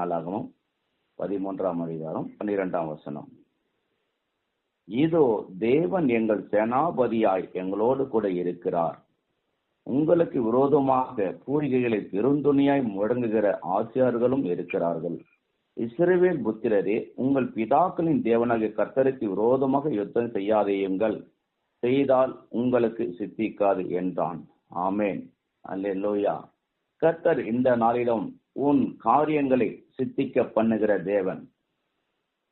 நாளாகவும் பதிமூன்றாம் அதிகாரம் பன்னிரெண்டாம் வசனம். இதோ தேவன் எங்கள் சேனாபதியாய் எங்களோடு கூட இருக்கிறார். உங்களுக்கு விரோதமாக பூரிகைகளை பெருந்துணியாய் முழங்குகிற ஆசியார்களும் இருக்கிறார்கள். இஸ்ரேவேல் புத்திரரே உங்கள் பிதாக்களின் தேவனாகிய கர்த்தருக்கு விரோதமாக யுத்தம் செய்யாதேயுங்கள் செய்தால் உங்களுக்கு சித்திக்காது என்றான். ஆமேன். அல்லேலூயா. கர்த்தர் இந்த நாளிலும் உன் காரியங்களை சித்திக்க பண்ணுகிற தேவன்.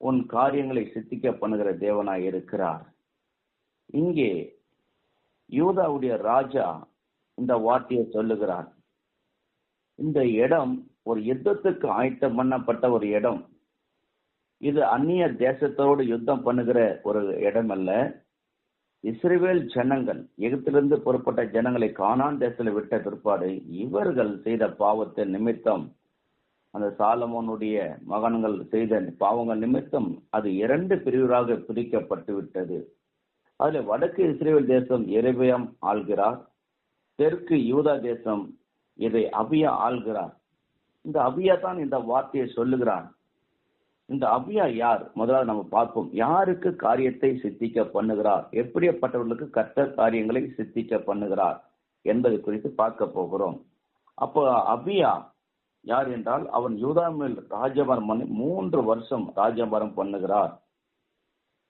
உன் காரியங்களை சித்திக்க பண்ணுகிற தேவனாய் இருக்கிறார். இங்கே யூதாவுடைய ராஜா இந்த வார்த்தையை சொல்லுகிறார். இந்த இடம் ஒரு யுத்தத்துக்கு ஆயத்தம் பண்ணப்பட்ட ஒரு இடம். இது அந்நிய தேசத்தோடு யுத்தம் பண்ணுகிற ஒரு இடம் அல்ல இஸ்ரேல் ஜனங்கள் எகிப்திலிருந்து புறப்பட்ட ஜனங்களை காணான் தேசத்தில் விட்ட பிற்பாடு இவர்கள் செய்த பாவத்தை நிமித்தம் அந்த சாலமோனுடைய மகன்கள் செய்த பாவங்கள் நிமித்தம் அது இரண்டு பிரிவுகளாக பிரிக்கப்பட்டு விட்டது. அதுல வடக்கு இஸ்ரேல் தேசம் எரேபியம் ஆள்கிறார் தெற்கு யூதா தேசம் இதை அபியா ஆள்கிறார். இந்த அபியா தான் இந்த வார்த்தையை சொல்லுகிறான். இந்த அபியா யார்? முதலாவது நம்ம பார்ப்போம். யாருக்கு காரியத்தை சித்திக்க பண்ணுகிறார்? எப்படிப்பட்டவர்களுக்கு கர்த்த காரியங்களை சித்திக்க பண்ணுகிறார் என்பது குறித்து பார்க்க போகிறோம். அப்போ அபியா யார் என்றால் அவன் யூதாமில் ராஜபாரம் பண்ணி மூன்று வருஷம் ராஜபாரம் பண்ணுகிறார்.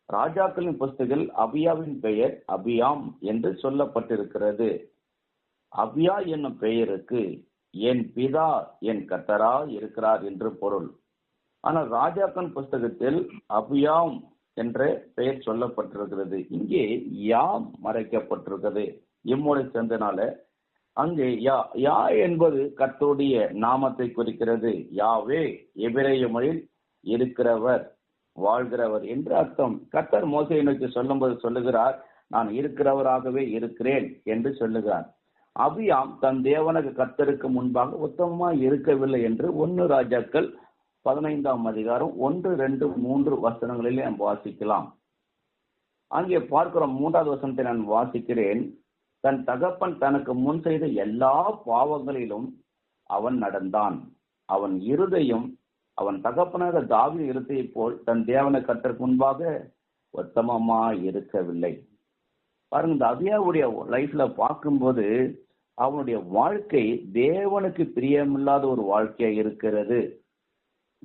ராஜாக்களின் புஸ்தகில் அபியாவின் பெயர் அபியாம் என்று சொல்லப்பட்டிருக்கிறது. அபியா என்னும் பெயருக்கு என் பிதா என் கத்தரா இருக்கிறார் என்று பொருள். ஆனால் ராஜாக்கள் புஸ்தகத்தில் அபியாம் என்ற பெயர் சொல்லப்பட்டிருக்கிறது. இங்கே யாம் மறைக்கப்பட்டிருக்கிறது. இம்முறை சேர்ந்தனால அங்கே யா யா என்பது கத்தோடைய நாமத்தை குறிக்கிறது. யாவே எபிரேய மொழியில் இருக்கிறவர் வாழ்கிறவர் என்று அர்த்தம். கர்த்தர் மோசையை நோக்கி சொல்லும்போது சொல்லுகிறார் நான் இருக்கிறவராகவே இருக்கிறேன் என்று சொல்லுகிறார். அபியாம் தன் தேவனுக்கு கத்தருக்கு முன்பாக உத்தமமாக இருக்கவில்லை என்று ஒன்னு ராஜாக்கள் பதினைந்தாம் அதிகாரம் ஒன்று ரெண்டு மூன்று வசனங்களிலே நாம் வாசிக்கலாம். அங்கே பார்க்கிறோம் மூன்றாவது வசனத்தை நான் வாசிக்கிறேன். தன் தகப்பன் தனக்கு முன் செய்த எல்லா பாவங்களிலும் அவன் நடந்தான். அவன் இருதையும் அவன் தகப்பனாக தாவி இருத்தையை போல் தன் தேவனை கற்றற்கு முன்பாக உத்தமமா இருக்கவில்லை பாருங்க இந்த அபியாவுடைய லைஃப்ல பார்க்கும்போது அவனுடைய வாழ்க்கை தேவனுக்கு பிரியமில்லாத ஒரு வாழ்க்கையா இருக்கிறது.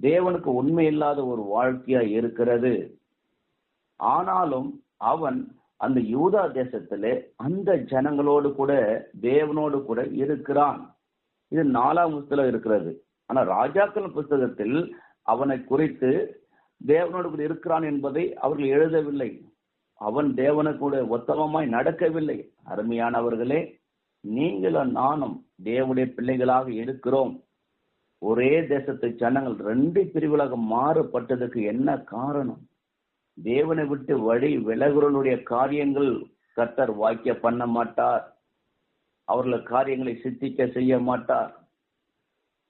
தேவனுக்கு உண்மை இல்லாத ஒரு வாழ்க்கையா இருக்கிறது. ஆனாலும் அவன் அந்த யூதா தேசத்திலே அந்த ஜனங்களோடு கூட தேவனோடு கூட இருக்கிறான். இது நாலாம் புஸ்தகம் இருக்கிறது. ஆனா ராஜாக்கள் புஸ்தகத்தில் அவனை குறித்து தேவனோடு கூட இருக்கிறான் என்பதை அவர்கள் எழுதவில்லை. அவன் தேவனை கூட உத்தமமாய் நடக்கவில்லை. அருமையானவர்களே நீங்களும் நானும் தேவனுடைய பிள்ளைகளாக இருக்கிறோம். ஒரே தேசத்து ஜனங்கள் ரெண்டு பிரிவுகளாக மாறுபட்டதுக்கு என்ன காரணம்? தேவனை விட்டு வழி விலகுறனுடைய காரியங்கள் கர்த்தர் வாக்கிய பண்ண மாட்டார். அவர்கள் காரியங்களை சித்திக்க செய்ய மாட்டார்.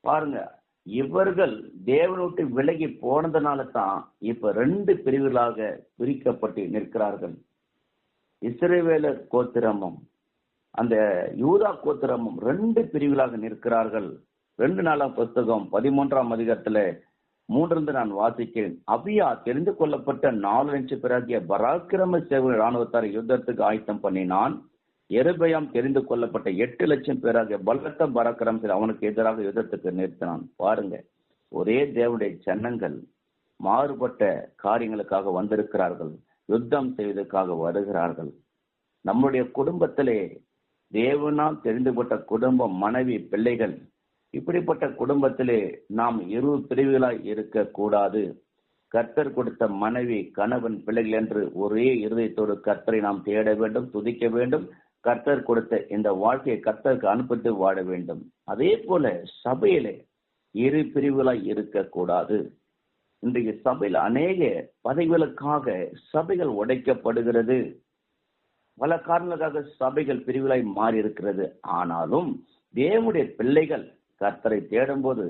பாருங்க இவர்கள் தேவனை விட்டு விலகி போனதுனால தான் இப்ப ரெண்டு பிரிவுகளாக பிரிக்கப்பட்டு நிற்கிறார்கள். இஸ்ரேவேலர் கோத்திரமும் அந்த யூதா கோத்திரமும் ரெண்டு பிரிவுகளாக நிற்கிறார்கள். ரெண்டு நாளாம் புஸ்தகம் பதிமூன்றாம் அதிகாரத்துல மூன்றிருந்து நான் வாசிக்கிறேன். அபியா தெரிந்து கொள்ளப்பட்ட நாலு லட்சம் பிறகிய பராக்கிரம சேவை ராணுவத்தார் யுத்தத்துக்கு ஆயத்தம் பண்ணினான். எருபயாம் தெரிந்து கொள்ளப்பட்ட எட்டு லட்சம் பேராக பலத்த பராக்கிரம் அவனுக்கு எதிராக யுத்தத்துக்கு நிறுத்தினான். பாருங்க ஒரே தேவனுடைய ஜன்னங்கள் மாறுபட்ட காரியங்களுக்காக வந்திருக்கிறார்கள் யுத்தம் செய்வதற்காக வருகிறார்கள். நம்முடைய குடும்பத்திலே தேவனால் தெரிந்துபட்ட குடும்பம் மனைவி பிள்ளைகள் இப்படிப்பட்ட குடும்பத்திலே நாம் இரு பிரிவுகளாய் இருக்க கூடாது கர்த்தர் கொடுத்த மனைவி கணவன் பிள்ளைகள் என்று ஒரே இருதயத்தோடு கர்த்தரை நாம் தேட வேண்டும் துதிக்க வேண்டும். கர்த்தர் கொடுத்த இந்த வாழ்க்கையை கர்த்தருக்கு அனுப்பிட்டு வாழ வேண்டும். அதே போல சபையிலே இரு பிரிவுகளாய் இருக்கக்கூடாது. இன்றைக்கு சபையில் அநேக பதவிகளுக்காக சபைகள் உடைக்கப்படுகிறது. பல காரணங்களுக்காக சபைகள் பிரிவுகளாய் மாறி இருக்கிறது ஆனாலும் தேவனுடைய பிள்ளைகள் கர்த்தரை தேடும்போது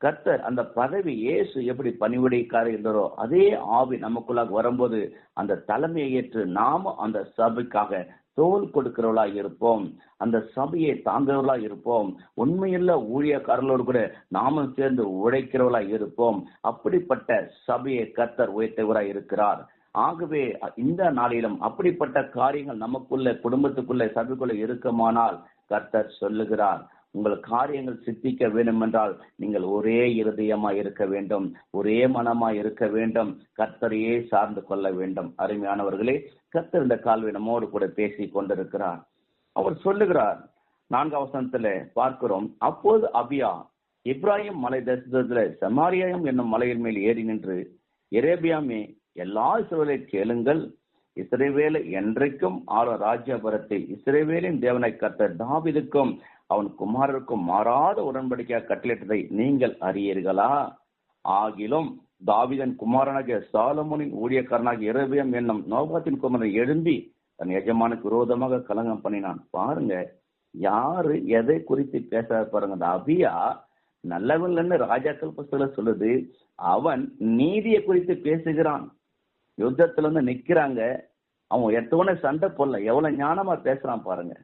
கர்த்தர் அந்த பதவி இயேசு எப்படி பணிவிடைக்காரர் இருந்தாரோ அதே ஆவி நமக்குள்ளாக வரும்போது அந்த தலைமையை ஏற்று நாம அந்த சபைக்காக தோல் கொடுக்கிறவளாக இருப்போம். அந்த சபையை தாங்குறவர்களா இருப்போம். உண்மையுள்ள ஊழியக்காரர்களோடு கூட நாமும் சேர்ந்து உழைக்கிறவளாக இருப்போம். அப்படிப்பட்ட சபையை கர்த்தர் உயர்த்தவரா இருக்கிறார். ஆகவே இந்த நாளிலும் அப்படிப்பட்ட காரியங்கள் நமக்குள்ள குடும்பத்துக்குள்ள சபைக்குள்ள இருக்குமானால் கர்த்தர் சொல்லுகிறார். உங்கள் காரியங்கள் சித்திக்க வேண்டும் என்றால் நீங்கள் ஒரே இருதயமா இருக்க வேண்டும் ஒரே மனமா இருக்க வேண்டும் கர்த்தரையே சார்ந்து கொள்ள வேண்டும். அருமையானவர்களே கர்த்தர் இந்த கால்வி நம்மோடு கூட பேசி கொண்டிருக்கிறார். அவர் சொல்லுகிறார் நான்கு அவசரத்துல பார்க்கிறோம் அப்போது அபியா இப்ராஹிம் மலை தேசத்துல சமாரியம் என்னும் மலையின் மேல் ஏறி நின்று எரேபியாமே எல்லா இஸ்ரவேலை கேளுங்கள் இஸ்ரேவேல என்றைக்கும் ஆள ராஜ்யபரத்தை இஸ்ரேவேலின் தேவனை கத்த தாவிதுக்கும் அவன் குமாரருக்கும் மாறாத உடன்படிக்கையாக கட்டளிட்டதை நீங்கள் அறியீர்களா? ஆகிலும் தாவிதன் குமாரனாகிய சாலமோனின் ஊழியக்காரனாகிய இரவியம் என்னும் நோபாத்தின் குமாரன் எழும்பி தன் எஜமானுக்கு விரோதமாக கலங்கம் பண்ணினான். பாருங்க யாரு எதை குறித்து பேச பாருங்க. அந்த அபியா நல்லவன்லன்னு ராஜாக்கள் புஸ்தகம் சொல்லுது அவன் நீதியை குறித்து பேசுகிறான். யுத்தத்துல வந்து நிக்கிறாங்க. அவன் எத்தவன சண்டை போடல. எவ்வளவு ஞானமா பேசுறான் பாருங்க.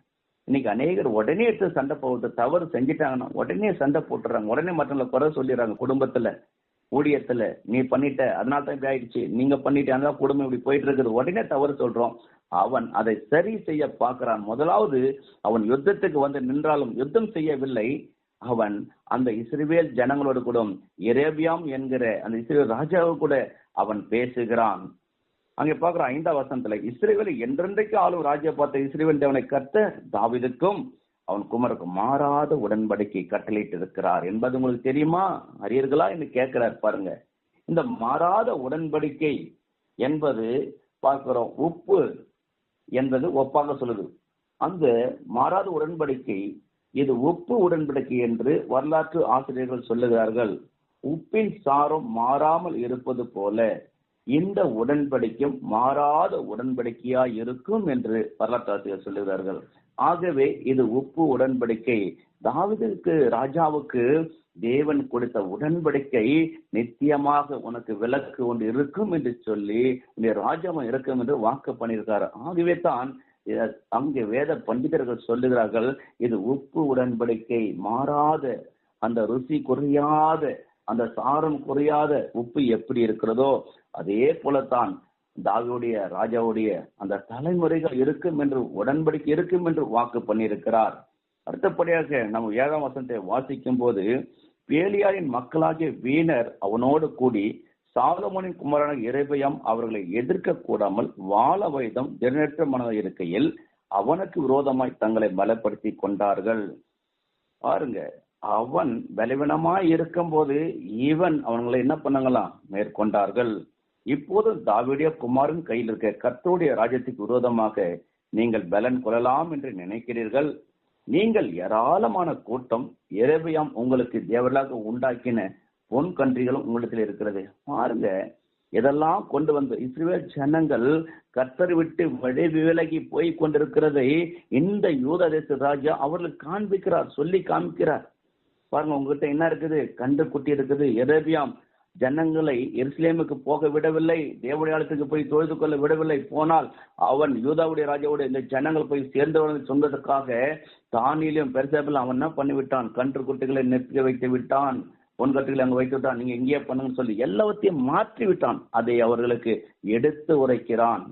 இன்னைக்கு அநேகர் உடனே எடுத்து சண்டை போட்டு தவறு செஞ்சுட்டாங்கன்னா உடனே சண்டை போட்டுறாங்க. உடனே மற்றவங்களை குறை சொல்லிடுறாங்க குடும்பத்துல ஊழியத்துல. நீ பண்ணிட்ட அதனால தான் இப்படி ஆயிடுச்சு. நீங்க பண்ணிட்டு அதனால குடும்பம் இப்படி போயிட்டு இருக்குது. உடனே தவறு சொல்றோம். அவன் அதை சரி செய்ய பார்க்கிறான். முதலாவது அவன் யுத்தத்துக்கு வந்து நின்றாலும் யுத்தம் செய்யவில்லை. அவன் அந்த இஸ்ரேல் ஜனங்களோடு கூட இரேபியாம் என்கிற அந்த இஸ்ரேல் ராஜாவு கூட அவன் பேசுகிறான். அங்கே பார்க்கிற ஐந்தாம் வசனத்துல இஸ்ரேவேல் என்றென்றைக்கு ஆளும் ராஜ்ய பார்த்த இஸ்ரேவன் தேவனை கத்த தாவிதுக்கும் அவன் குமருக்கும் மாறாத உடன்படிக்கை கட்டளையிட்டு இருக்கிறார் என்பது உங்களுக்கு தெரியுமா? அறியர்களா? என்று கேட்கிறார் பாருங்க. இந்த மாறாத உடன்படிக்கை என்பது பார்க்கிறோம் உப்பு என்பது ஒப்பாக சொல்லுது. அந்த மாறாத உடன்படிக்கை இது உப்பு உடன்படிக்கை என்று வரலாற்று ஆசிரியர்கள் சொல்லுகிறார்கள். உப்பின் சாரம் மாறாமல் இருப்பது போல இந்த உடன்படிக்கும் மாறாத உடன்படிக்கையா இருக்கும் என்று வரலாற்றாசிரியர் சொல்லுகிறார்கள். ஆகவே இது உப்பு உடன்படிக்கை. தாவிதிற்கு ராஜாவுக்கு தேவன் கொடுத்த உடன்படிக்கை நித்தியமாக உனக்கு விலக்கு ஒன்று இருக்கும் என்று சொல்லி உன்னுடைய ராஜாவும் இருக்கும் என்று வாக்கு பண்ணியிருக்காரு. ஆகவே தான் அங்கே வேத பண்டிதர்கள் சொல்லுகிறார்கள் இது உப்பு உடன்படிக்கை. மாறாத அந்த ருசி குறையாத அந்த சாரம் குறையாத உப்பு எப்படி இருக்கிறதோ அதே போலத்தான் தாவியுடைய ராஜாவுடைய அந்த தலைமுறைகள் இருக்கும் என்று உடன்படிக்கை இருக்கும் என்று வாக்கு பண்ணியிருக்கிறார். அடுத்தபடியாக நம்ம ஏழாம் வசனத்தை வாசிக்கும் போது பேலியாரின் மக்களாகிய வீணர் அவனோடு கூடி சாலமோனின் குமாரன இறைபயம் அவர்களை எதிர்க்க கூடாமல் வாழ வயதம் திறனற்ற மனதாக இருக்கையில் அவனுக்கு விரோதமாய் தங்களை பலப்படுத்தி கொண்டார்கள். பாருங்க அவன் பலவீனமாய் இருக்கும் போது இவன் அவங்களை என்ன பண்ணாங்களாம்? மேற்கொண்டார்கள். இப்போது தாவிடைய குமாரின் கையில் இருக்க கர்த்தருடைய ராஜ்யத்துக்கு விரோதமாக நீங்கள் பலன் கொள்ளலாம் என்று நினைக்கிறீர்கள். நீங்கள் ஏராளமான கூட்டம் இரவியாம் உங்களுக்கு தேவர்களாக உண்டாக்கின பொன் கன்றிகளும் உங்களிடத்தில் இருக்கிறது. பாருங்க இதெல்லாம் கொண்டு வந்து இஸ்ரேல் ஜனங்கள் கத்தர் விட்டு வழி விலகி போய் கொண்டிருக்கிறதை இந்த யூத தேச ராஜா அவர்களுக்கு காண்பிக்கிறார் சொல்லி காமிக்கிறார் பாருங்க உங்ககிட்ட என்ன இருக்குது? கண்டு குட்டி இருக்குது. எரேபியாம் ஜனங்களை எருசலேமுக்கு போக விடவில்லை. தேவடையாளத்துக்கு போய் தொழுது கொள்ள விடவில்லை. போனால் அவன் யூதாவுடைய ராஜாவுடைய இந்த ஜனங்கள் போய் சேர்ந்தவர்கள் சொன்னதற்காக தானியிலும் பெருசாப்பில் அவன் என்ன பண்ணிவிட்டான்? கன்று குட்டிகளை நிற்க வைத்து விட்டான். பொன் கட்டுகளை அங்கே வைத்து விட்டான். நீங்க எங்கேயே பண்ணுங்கன்னு சொல்லி எல்லாவற்றையும் மாற்றி விட்டான். அதை அவர்களுக்கு எடுத்து உரைக்கிறான்.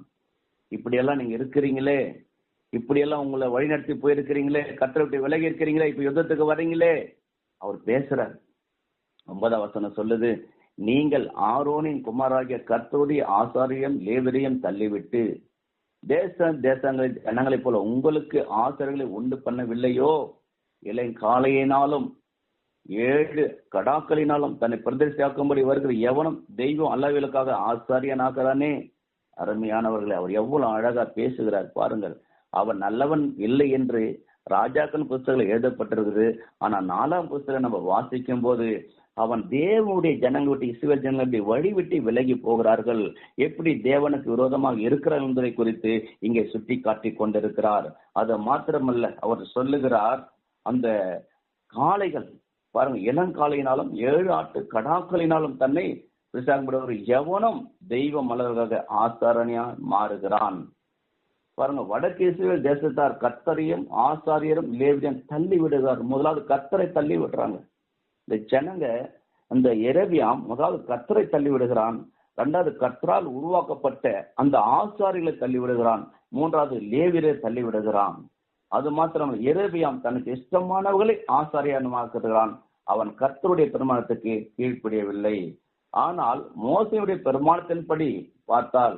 இப்படியெல்லாம் நீங்க இருக்கிறீங்களே? இப்படியெல்லாம் உங்களை வழிநடத்தி போயிருக்கிறீங்களே? கத்தரை விலகி இருக்கிறீங்களே? இப்ப யுத்தத்துக்கு வரீங்களே அவர் பேசுறார். ஒன்பதாம் வசனம் சொல்லுது நீங்கள் ஆரோனின் குமாராகிய கர்த்தோடி ஆசாரியம் லேவரியம் தள்ளிவிட்டு தேச தேசங்களின் ஜனங்களைப் போல உங்களுக்கு ஆசாரிகளை உண்டு பண்ணவில்லையோ? இலை காலையினாலும் ஏழு கடாக்களினாலும் தன்னை பிரதிஷ்டாக்கும்படி வருகிற எவனும் தெய்வம் அல்லவிலுக்காக ஆசாரியனாகிறானே? அருமையானவர்களை அவர் எவ்வளவு அழகா பேசுகிறார் பாருங்கள். அவர் நல்லவன் இல்லை என்று ராஜாக்கள் புஸ்தகங்கள் எழுதப்பட்டிருக்குது. ஆனா நாலாம் புஸ்தகம் நம்ம வாசிக்கும் போது அவன் தேவனுடைய ஜனங்கள் விட்டு இஸ்ரேல் ஜனங்கள் இப்படி வழி விட்டு விலகி போகிறார்கள். எப்படி தேவனுக்கு விரோதமாக இருக்கிறார் என்பதை குறித்து இங்கே சுட்டி காட்டி கொண்டிருக்கிறார். அது மாத்திரமல்ல அவர் சொல்லுகிறார் அந்த காளைகள் பாருங்க இளங்காலையினாலும் ஏழு ஆட்டு கடாக்களினாலும் தன்னை விசாகப்படுவர் எவனும் தெய்வ மலர்களாக ஆசாரணியா மாறுகிறான். பாருங்க வடக்கு இஸ்ரேல் தேசத்தார் கத்தரையும் ஆசாரியரும் லேவியன் தள்ளி விடுகிறார். முதலாவது கத்தரை தள்ளி விடுறாங்க. இந்த ஜனங்க அந்த எரவியாம் முதலாவது கத்தரை தள்ளி விடுகிறான். இரண்டாவது கத்தரால் உருவாக்கப்பட்ட அந்த ஆசாரிகளை தள்ளி விடுகிறான். மூன்றாவது லேவியரை தள்ளி விடுகிறான். அது மாத்திரம் எரேபியாம் தனக்கு இஷ்டமானவர்களை ஆசாரியமாக்குகிறான் அவன் கர்த்தருடைய பெருமானத்துக்கு கீழ்ப்படியவில்லை. ஆனால் மோசையுடைய பெருமானத்தின்படி பார்த்தால்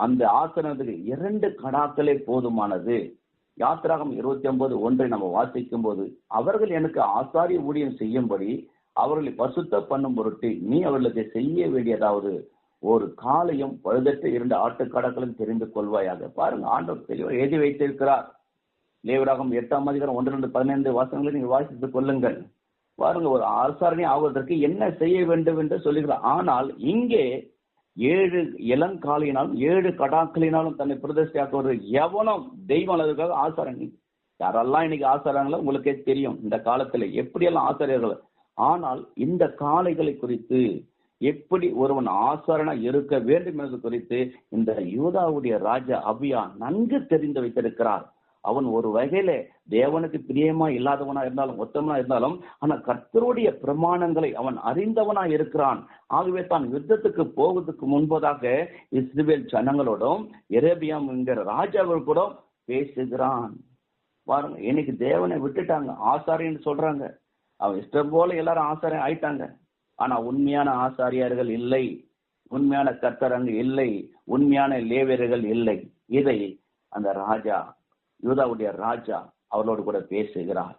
அந்த ஆசனத்துக்கு இரண்டு கடாக்களே போதுமானது. யாத்திராகம் இருபத்தி ஒன்பது ஒன்றை நம்ம வாசிக்கும் போது அவர்கள் எனக்கு ஆசாரிய ஊழியம் செய்யும்படி அவர்களை பசுத்த பண்ணும் பொருட்டு நீ அவர்களுக்கு செய்ய வேண்டியதாவது ஒரு காலையும் பழுதற்ற இரண்டு ஆட்டுக்கடாக்களும் தெரிந்து கொள்வாயாக. பாருங்க ஆண்டவர் தெளிவாக எழுதி வைத்திருக்கிறார். லேவராகம் எட்டாம் அதிகாரம் ஒன்று ரெண்டு பதினைந்து வாசகங்களை நீங்கள் வாசித்துக் கொள்ளுங்கள். பாருங்க ஒரு ஆசாரணி ஆவதற்கு என்ன செய்ய வேண்டும் என்று சொல்லுகிறார். ஆனால் இங்கே ஏழு இளங்காலினாலும் ஏழு கடாக்களினாலும் தன்னை பிரதிஷ்டையாக்குவது எவனும் தெய்வம் அதுக்காக ஆசாரணி யாரெல்லாம் இன்னைக்கு ஆசாரங்களோ உங்களுக்கே தெரியும் இந்த காலத்துல எப்படியெல்லாம் ஆசாரியர்கள். ஆனால் இந்த காளைகளை குறித்து எப்படி ஒருவன் ஆசாரணா இருக்க வேண்டும் என்பது குறித்து இந்த யூதாவுடைய ராஜா அபியா நன்கு தெரிந்து வைத்திருக்கிறார். அவன் ஒரு வகையில தேவனுக்கு பிரியமா இல்லாதவனா இருந்தாலும் ஒத்தவனா இருந்தாலும் ஆனா கர்த்தருடைய பிரமாணங்களை அவன் அறிந்தவனா இருக்கிறான். ஆகவே தான் யுத்தத்துக்கு போவதற்கு முன்பதாக இஸ்ரேல் ஜனங்களோடும் எரேபியம் என்கிற ராஜாவில் கூட பேசுகிறான். பாருங்க இன்னைக்கு தேவனை விட்டுட்டாங்க. ஆசாரின்னு சொல்றாங்க. அவன் இஷ்டம் போல எல்லாரும் ஆசாரியம் ஆயிட்டாங்க. ஆனா உண்மையான ஆசாரியார்கள் இல்லை. உண்மையான கர்த்தர் அங்கு இல்லை. உண்மையான லேவியர்கள் இல்லை. இதை அந்த ராஜா யூதாவுடைய ராஜா அவர்களோடு கூட பேசுகிறார்.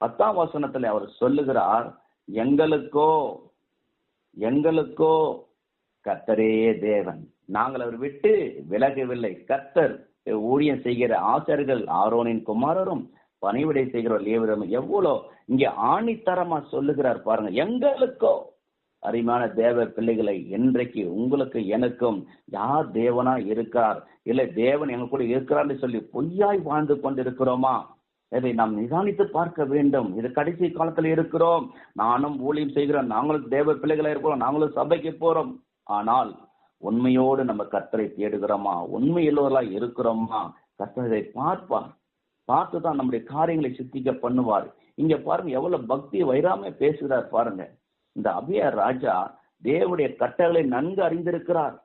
பத்தாம் வசனத்துல அவர் சொல்லுகிறார் எங்களுக்கோ எங்களுக்கோ கத்தரே தேவன். நாங்கள் அவர் விட்டு விலகவில்லை. கத்தர் ஊழியம் செய்கிற ஆசிரியர்கள் ஆரோனின் குமாரரும் பணிவிடை செய்கிற லேவரும் எவ்வளோ இங்கே ஆணித்தரமா சொல்லுகிறார் பாருங்க. எங்களுக்கோ அருமையான தேவ பிள்ளைகளை இன்றைக்கு உங்களுக்கு எனக்கும் யார் தேவனா இருக்கார்? இல்லை தேவன் எங்க கூட இருக்கிறான்னு சொல்லி பொய்யாய் வாழ்ந்து கொண்டிருக்கிறோமா? இதை நாம் நிதானித்து பார்க்க வேண்டும். இது கடைசி காலத்துல இருக்கிறோம். நானும் ஊழியம் செய்கிறோம். நாங்களும் தேவ பிள்ளைகளா இருக்கிறோம் நாங்களும் சபைக்கு போறோம். ஆனால் உண்மையோடு நம்ம கர்த்தரை தேடுகிறோமா? உண்மையுள்ளவர்களா இருக்கிறோமா? கர்த்தர் பார்ப்பார். பார்த்து தான் நம்முடைய காரியங்களை சித்திக்க பண்ணுவார். இங்க பாருங்க எவ்வளவு பக்தி வைராம பேசுகிறார் பாருங்க. இந்த அபிய ராஜா தேவனுடைய கட்டளை நன்கு அறிந்திருக்கிறார்.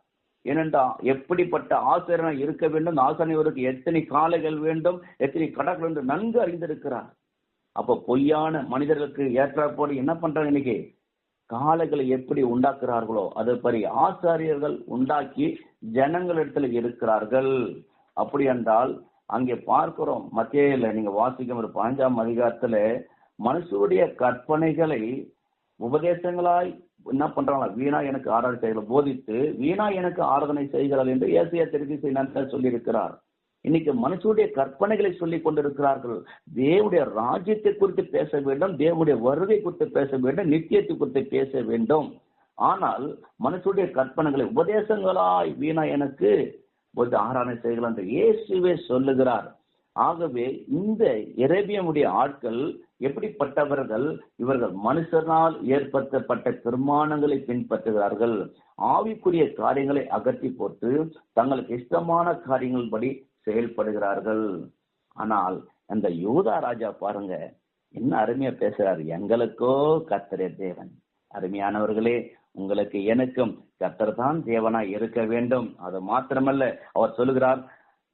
ஏனென்றால் எப்படிப்பட்ட ஆசிரியர் இருக்க வேண்டும்? ஆசிரியருக்கு எத்தனை காலைகள் வேண்டும்? எத்தனை கடற்கள் வேண்டும்? நன்கு அறிந்திருக்கிறார். அப்ப பொய்யான மனிதர்களுக்கு ஏற்றாற்போடு என்ன பண்றாங்க இன்னைக்கு? காளைகளை எப்படி உண்டாக்குறார்களோ அது பரி ஆசாரியர்கள் உண்டாக்கி ஜனங்களிடத்துல இருக்கிறார்கள். அப்படி என்றால் அங்கே பார்க்கிறோம் மத்தியில நீங்க வாசிக்கும் ஒரு பாஞ்சாம் அதிகாரத்துல மனுஷருடைய கற்பனைகளை உபதேசங்களாய் என்ன பண்றாங்களா? வீணா எனக்கு ஆராதனை செய்யல போதித்து வீணா எனக்கு ஆராதனை செய்கிறாள் என்று ஏசியா தெரிவித்து நண்பர் சொல்லியிருக்கிறார். இன்னைக்கு மனுஷனுடைய கற்பனைகளை சொல்லிக் கொண்டிருக்கிறார்கள். தேவடைய ராஜ்யத்தை குறித்து பேச வேண்டும் தேவடைய வருகை குறித்து பேச வேண்டும் நித்தியத்தை குறித்து பேச வேண்டும். ஆனால் மனுஷனுடைய கற்பனைகளை உபதேசங்களாய் வீணா எனக்கு ஒரு ஆராதனை செய்யலாம் என்று இயேசுவே சொல்லுகிறார். ஆகவே இந்த எரேபியமுடைய ஆட்கள் எப்படிப்பட்டவர்கள்? இவர்கள் மனுஷனால் ஏற்படுத்தப்பட்ட திருமானங்களை பின்பற்றுகிறார்கள். ஆவிக்குரிய காரியங்களை அகற்றி போட்டு தங்களுக்கு இஷ்டமான காரியங்கள் படி செயல்படுகிறார்கள். ஆனால் அந்த யூதா ராஜா பாருங்க என்ன அருமையா பேசுறாரு. எங்களுக்கோ கத்தரே தேவன். அருமையானவர்களே உங்களுக்கு எனக்கும் கத்தர் தான் தேவனா இருக்க வேண்டும். அது மாத்திரமல்ல அவர் சொல்லுகிறார்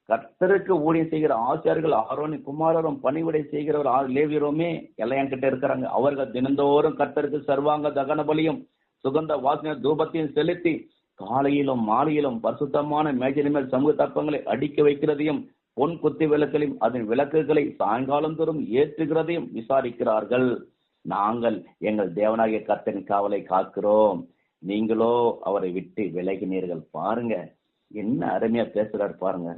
கர்த்தருக்கு ஊழியம் செய்கிற ஆச்சாரியர்கள் ஆரோனி குமாரரும் பணிவிடை செய்கிறவர் லேவியருமே எல்லாம் என்கிட்ட இருக்கிறாங்க. அவர்கள் தினந்தோறும் கர்த்தருக்கு சர்வாங்க தகன பலியும் சுகந்த வாசனை தூபத்தையும் செலுத்தி காலையிலும் மாலையிலும் பரிசுத்தமான மேஜின் மேல் சமூக தப்பங்களை அடிக்க வைக்கிறதையும் பொன் குத்தி விளக்களையும் அதன் விளக்குகளை சாயங்காலம் தோறும் ஏற்றுகிறதையும் விசாரிக்கிறார்கள். நாங்கள் எங்கள் தேவனாகிய கர்த்தன் காவலை காக்கிறோம். நீங்களோ அவரை விட்டு விலகினீர்கள். பாருங்க என்ன அருமையா பேசுறாரு பாருங்க.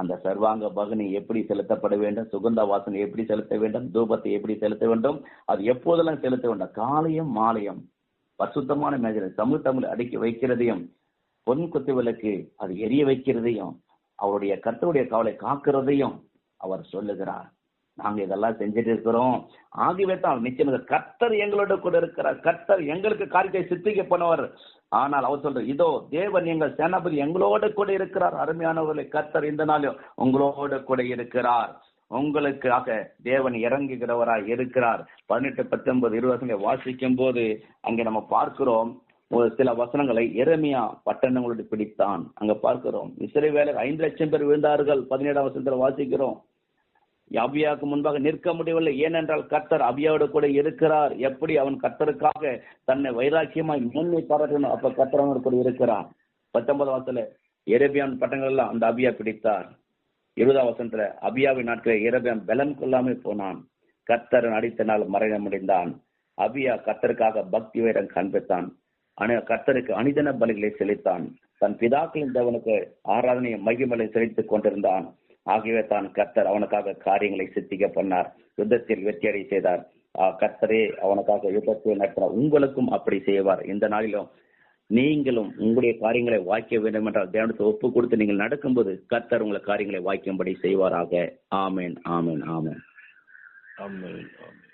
அந்த சர்வாங்க பகனி எப்படி செலுத்தப்பட வேண்டும் சுகந்த வாசனை எப்படி செலுத்த வேண்டும் தூபத்தை எப்படி செலுத்த வேண்டும் அது எப்போதெல்லாம் செலுத்த வேண்டும்? காலையும் மாலையும் பசுத்தமான மேஜர் தமிழ் தமிழ் அடுக்கி வைக்கிறதையும் பொன் குத்து விளக்கு அது எரிய வைக்கிறதையும் அவருடைய கர்த்தருடைய காவலை காக்கிறதையும் அவர் சொல்லுகிறார். நாங்க இதெல்லாம் செஞ்சுட்டு இருக்கிறோம். ஆகியவை தான் நிச்சயம் கர்த்தர் எங்களோட கூட இருக்கிறார். கர்த்தர் எங்களுக்கு காரியத்தை சித்திக்க போனவர். ஆனால் அவர் சொல்ற இதோ தேவன் எங்கள் சேனாபதி எங்களோட கூட இருக்கிறார். அருமையானவர்களை கத்தர் இந்த நாளும் உங்களோட கூட இருக்கிறார். உங்களுக்காக தேவன் இறங்குகிறவராய் இருக்கிறார். பதினெட்டு பத்தொன்பது இருபது வாசிக்கும் போது அங்கே நம்ம பார்க்கிறோம். ஒரு சில வசனங்களை எரமியா பட்டணங்களோடு பிடித்தான். அங்க பார்க்கிறோம். இஸ்ரவேலர் ஐந்து லட்சம் பேர் விழுந்தார்கள். பதினேழாம் வசனத்துல வாசிக்கிறோம். அபியாவுக்கு முன்பாக நிற்க முடியவில்லை. ஏனென்றால் கர்த்தர் அபியாவோட கூட இருக்கிறார். எப்படி அவன் கர்த்தருக்காக தன்னை வைராக்கியமாய் மேன்மை பாராட்டணும் அப்ப கர்த்தர் அவனோடு கூட இருக்கிறார். பத்தொன்பது வருஷத்துல எரேபியான் பட்டங்கள் எல்லாம் அந்த அபியா பிடித்தார். இருபதாம் வருஷத்துல அபியாவின் நாட்களில் இரபியான் பலம் கொள்ளாமல் போனான். கர்த்தர் அடித்த நாள் மறைய முடிந்தான் அபியா கர்த்தருக்காக பக்தி வைரம் காண்பித்தான். ஆனால் கர்த்தருக்கு அனிதன பலிகளை செலுத்தான். தன் பிதாக்களின் தேவனுக்கு ஆராதனையை மகிமலை செலுத்திக் கொண்டிருந்தான். ஆகியவை தான் கர்த்தர் அவனுக்காக காரியங்களை சித்திக்க பண்ணார். யுத்தத்தில் வெற்றியடை செய்தார். ஆஹ் கர்த்தரே அவனுக்காக யுத்தத்தை நடத்தினார் உங்களுக்கும் அப்படி செய்வார். இந்த நாளிலும் நீங்களும் உங்களுடைய காரியங்களை வாய்க்க வேண்டும் என்றால் தேவனத்தை ஒப்பு கொடுத்து நீங்கள் நடக்கும்போது கர்த்தர் உங்களை காரியங்களை வாய்க்கும்படி செய்வாராக. ஆமேன் ஆமேன் ஆமேன். ஆமேன் ஆமேன்.